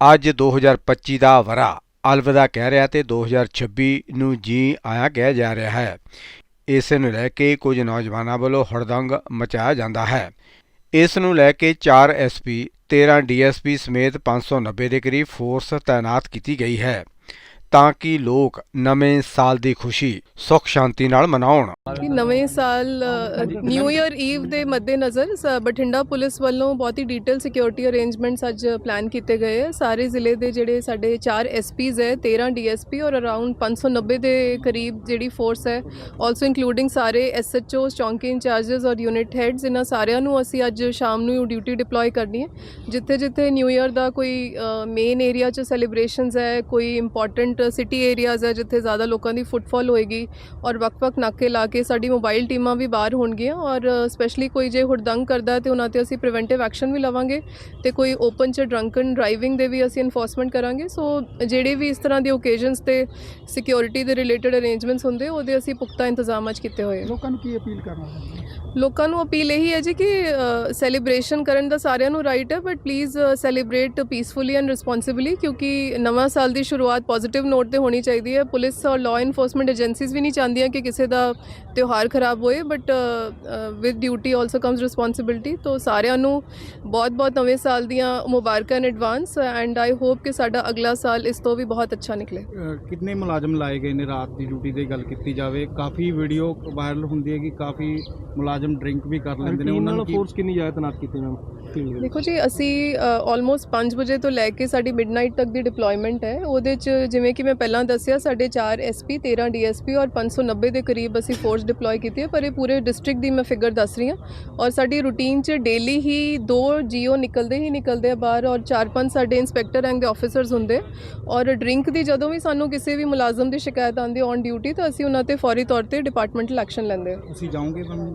ਅੱਜ 2025 ਦਾ ਵਰਾ ਅਲਵਿਦਾ ਕਹਿ ਰਿਹਾ ਤੇ 2026 ਨੂੰ ਜੀ ਆਇਆ ਕਹਿ ਜਾ ਰਿਹਾ ਹੈ। ਇਸ ਨੂੰ ਲੈ ਕੇ ਕੁਝ ਨੌਜਵਾਨਾਂ ਵੱਲੋਂ ਹੜਦੰਗ ਮਚਾਇਆ ਜਾਂਦਾ ਹੈ। ਇਸ ਨੂੰ ਲੈ ਕੇ 4 ਐਸਪੀ 13 ਡੀਐਸਪੀ ਸਮੇਤ 590 ਦੇ ਕਰੀਬ ਫੋਰਸ ਤਾਇਨਾਤ ਕੀਤੀ ਗਈ ਹੈ। ਤਾਂ ਕਿ ਲੋਕ ਨਵੇਂ ਸਾਲ ਦੀ ਖੁਸ਼ੀ, ਸੁੱਖ ਸ਼ਾਂਤੀ ਨਾਲ ਮਨਾਉਣ। ਕਿ ਨਵੇਂ ਸਾਲ ਨਿਊ ਇਅਰ ਈਵ ਦੇ ਮੱਦੇਨਜ਼ਰ ਸ- ਬਠਿੰਡਾ ਪੁਲਿਸ ਵੱਲੋਂ ਬਹੁਤ ਹੀ ਡੀਟੇਲ ਸਿਕਿਉਰਿਟੀ ਅਰੇਂਜਮੈਂਟਸ ਅੱਜ ਪਲਾਨ ਕੀਤੇ ਗਏ ਹੈ ਸਾਰੇ ਜ਼ਿਲ੍ਹੇ ਦੇ ਜਿਹੜੇ ਸਾਡੇ 4 ਐਸਪੀਜ਼ ਹੈ 13 ਡੀਐਸਪੀ ਔਰ ਅਰਾਊਂਡ 590 ਦੇ ਕਰੀਬ ਜਿਹੜੀ ਫੋਰਸ ਹੈ ਆਲਸੋ ਇਨਕਲੂਡਿੰਗ ਸਾਰੇ ਐਸਐਚਓਸ ਚੌਂਕੀ ਇੰਚਾਰजेस ਔਰ ਯੂਨਿਟ ਹੈਡਸ ਇਹਨਾਂ ਸਾਰਿਆਂ ਨੂੰ ਅਸੀਂ ਅੱਜ ਸ਼ਾਮ ਨੂੰ ਡਿਊਟੀ ਡਿਪਲੋਏ ਕਰਨੀ ਹੈ। ਜਿੱਥੇ ਜਿੱਥੇ ਨਿਊ ਇਅਰ ਦਾ ਕੋਈ ਮੇਨ ਏਰੀਆ 'ਚ ਸੈਲੀਬ੍ਰੇਸ਼ਨਸ ਹੈ, ਕੋਈ ਇੰਪੋਰਟੈਂਟ ਸਿਟੀ ਏਰੀਆਜ਼ ਹੈ ਜਿੱਥੇ ਜ਼ਿਆਦਾ ਲੋਕਾਂ ਦੀ ਫੁੱਟਫਾਲ ਹੋਏਗੀ ਔਰ ਵਕ-ਵਕ ਨਾਕੇ ਲਾ ਕੇ ਸਾਡੀ ਮੋਬਾਈਲ ਟੀਮਾਂ ਵੀ ਬਾਹਰ ਹੋਣਗੀਆਂ ਔਰ ਸਪੈਸ਼ਲੀ ਕੋਈ ਜੇ ਹੁੜਦੰਗ ਕਰਦਾ ਹੈ ਤੇ ਉਹਨਾਂ ਤੇ ਅਸੀਂ ਪ੍ਰੀਵੈਂਟਿਵ ਐਕਸ਼ਨ ਵੀ ਲਵਾਂਗੇ ਤੇ ਕੋਈ ਓਪਨ ਚ ਡਰੰਕਨ ਡਰਾਈਵਿੰਗ ਦੇ ਵੀ ਅਸੀਂ ਇਨਫੋਰਸਮੈਂਟ ਕਰਾਂਗੇ। ਸੋ ਜਿਹੜੇ ਵੀ ਇਸ ਤਰ੍ਹਾਂ ਦੇ ਓਕੇਜ਼ਨਸ ਤੇ ਸਿਕਿਉਰਿਟੀ ਦੇ ਰਿਲੇਟਡ ਅਰੇਂਜਮੈਂਟਸ ਹੁੰਦੇ, ਉਹਦੇ ਅਸੀਂ ਪੁਖਤਾ ਇੰਤਜ਼ਾਮ ਅੱਜ ਕੀਤੇ ਹੋਏ ਲੋਕਾਂ ਨੂੰ ਕੀ ਅਪੀਲ ਕਰਨਾ ਚਾਹੁੰਦੇ ਲੋਕਾਂ ਨੂੰ ਅਪੀਲ ਇਹੀ ਹੈ ਜੀ ਕਿ ਸੈਲੀਬ੍ਰੇਸ਼ਨ ਕਰਨ ਦਾ ਸਾਰਿਆਂ ਨੂੰ ਰਾਈਟ ਹੈ but please celebrate peacefully and responsibly ਕਿਉਂਕਿ ਨਵਾਂ ਸਾਲ ਦੀ ਸ਼ੁਰੂਆਤ ਪੋਜ਼ਿਟਿਵ ਨੋਟ ਤੇ ਹੋਣੀ ਚਾਹੀਦੀ ਹੈ। ਪੁਲਿਸ ਔਰ ਲਾਅ ਇਨਫੋਰਸਮੈਂਟ ਏਜੰਸੀਜ਼ ਵੀ ਨਹੀਂ ਚਾਹੁੰਦੀਆਂ ਕਿ ਕਿਸੇ ਦਾ ਤਿਉਹਾਰ ਖਰਾਬ ਹੋਏ but with duty also comes responsibility ਤੋਂ ਸਾਰਿਆਂ ਨੂੰ ਬਹੁਤ-ਬਹੁਤ ਨਵੇਂ ਸਾਲ ਦੀਆਂ ਮੁਬਾਰਕਾਂ in advance and I hope ਕਿ ਸਾਡਾ ਅਗਲਾ ਸਾਲ ਇਸ ਤੋਂ ਵੀ ਬਹੁਤ ਅੱਛਾ ਨਿਕਲੇ। ਕਿੰਨੇ ਮੁਲਾਜ਼ਮ ਲਾਏ ਗਏ ਨੇ ਰਾਤ ਦੀ ਡਿਊਟੀ ਦੀ ਗੱਲ ਕੀਤੀ ਜਾਵੇ? ਕਾਫੀ ਵੀਡੀਓ ਵਾਇਰਲ ਹੁੰਦੀ ਹੈ ਕਿ ਕਾਫੀ ਮੁਲਾਜ਼ਮ ਡਰਿੰਕ ਵੀ ਕਰ ਲੈਂਦੇ ਨੇ ਉਹਨਾਂ ਨੂੰ ਫੋਰਸ ਕਿੰਨੀ ਜ਼ਿਆਦਾ ਤਨਾਤ ਕੀਤੀ ਮੈਮ? ਦੇਖੋ ਜੀ ਅਸੀਂ ਆਲਮੋਸਟ 5 ਵਜੇ ਤੋਂ ਲੈ ਕੇ ਸਾਡੀ ਮਿਡਨਾਈਟ ਤੱਕ ਦੀ ਡਿਪਲੋਇਮੈਂਟ ਹੈ। ਉਹਦੇ ਚ ਜਿਵੇਂ ਕਿ ਮੈਂ ਪਹਿਲਾਂ ਦੱਸਿਆ ਸਾਡੇ 4 ਐਸਪੀ 13 ਡੀਐਸਪੀ ਔਰ 590 ਦੇ ਕਰੀਬ ਅਸੀਂ ਫੋਰਸ ਡਿਪਲੋਏ ਕੀਤੀ ਹੈ ਪਰ ਇਹ ਪੂਰੇ ਡਿਸਟ੍ਰਿਕਟ ਦੀ ਮੈਂ ਫਿਗਰ ਦੱਸ ਰਹੀ ਹਾਂ। ਔਰ ਸਾਡੀ ਰੂਟੀਨ ਚ ਡੇਲੀ ਹੀ ਦੋ ਜੀਓ ਨਿਕਲਦੇ ਹੀ ਨਿਕਲਦੇ ਆ ਬਾਹਰ ਔਰ 4-5 ਸਾਡੇ ਇੰਸਪੈਕਟਰ ਰੈਂਕ ਦੇ ਆਫੀਸਰਸ ਹੁੰਦੇ। ਔਰ ਡਰਿੰਕ ਦੀ ਜਦੋਂ ਵੀ ਸਾਨੂੰ ਕਿਸੇ ਵੀ ਮੁਲਾਜ਼ਮ ਦੀ ਸ਼ਿਕਾਇਤ ਆਉਂਦੀ ਔਨ ਡਿਊਟੀ ਤਾਂ ਅਸੀਂ ਉਹਨਾਂ ਤੇ ਫੌਰੀ ਤੌਰ ਤੇ ਡਿਪਾਰਟਮੈਂਟਲ ਐਕਸ਼ਨ ਲੈਂਦੇ ਹਾਂ। ਤੁਸੀਂ ਜਾਓਗੇ ਮੈਮ?